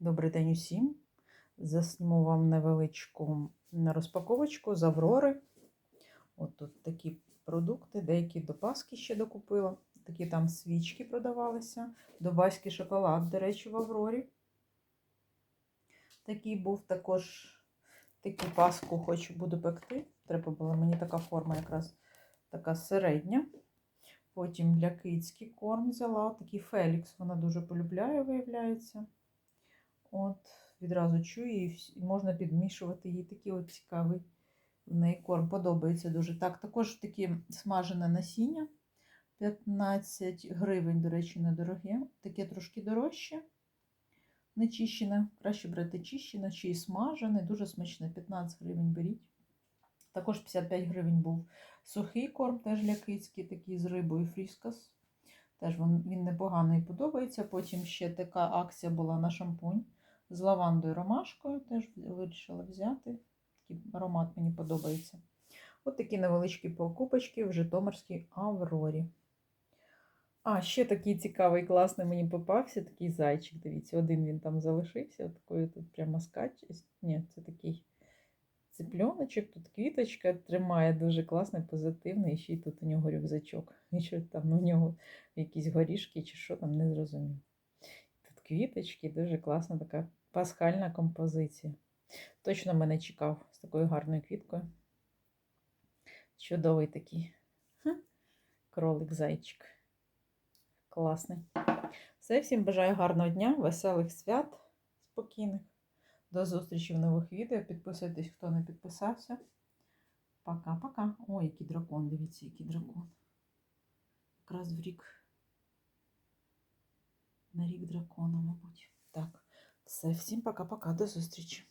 Добрий день усім. Засніму вам невеличку розпаковочку з Аврори. От тут такі продукти, деякі до Паски ще докупила. Такі там свічки продавалися. Дубайський шоколад, до речі, в Аврорі. Такий був також таку паску хочу буду пекти. Треба було мені така форма якраз така середня. Потім для кицьки корм взяла. Такий Фелікс. Вона дуже полюбляє, виявляється. От, відразу чую, і можна підмішувати їй такий от цікавий в неї корм. Подобається дуже. Так, також такі смажене насіння. 15 гривень, до речі, недороге. Таке трошки дорожче. Не чищене. Краще брати чищене чи і смажене. Дуже смачне. 15 гривень беріть. Також 55 гривень був сухий корм, теж для кицьки, такий з рибою фріскас. Теж він, він непоганий подобається. Потім ще така акція була на шампунь з лавандою ромашкою. Теж вирішила взяти. Такий аромат мені подобається. От такі невеличкі покупочки в Житомирській Аврорі. А, ще такий цікавий, класний мені попався, такий зайчик. Дивіться, один він там залишився. Такою тут прямо скач. Ні, це такий цыпленочок, тут квіточка тримає дуже класний, позитивний. І ще й тут у нього рюкзачок. І що там у нього якісь горішки чи що там, не зрозуміло. Тут квіточки, дуже класна така пасхальна композиція. Точно мене чекав з такою гарною квіткою. Чудовий такий кролик-зайчик. Класний. Все, всім бажаю гарного дня, веселих свят, спокійних. До зустрічі в нових відео. Підписуйтесь, хто не підписався. Пока-пока. Ой, який дракон, дивіться, який дракон. Якраз в рік. На рік дракона, мабуть. Все, всім пока-пока, до зустрічі.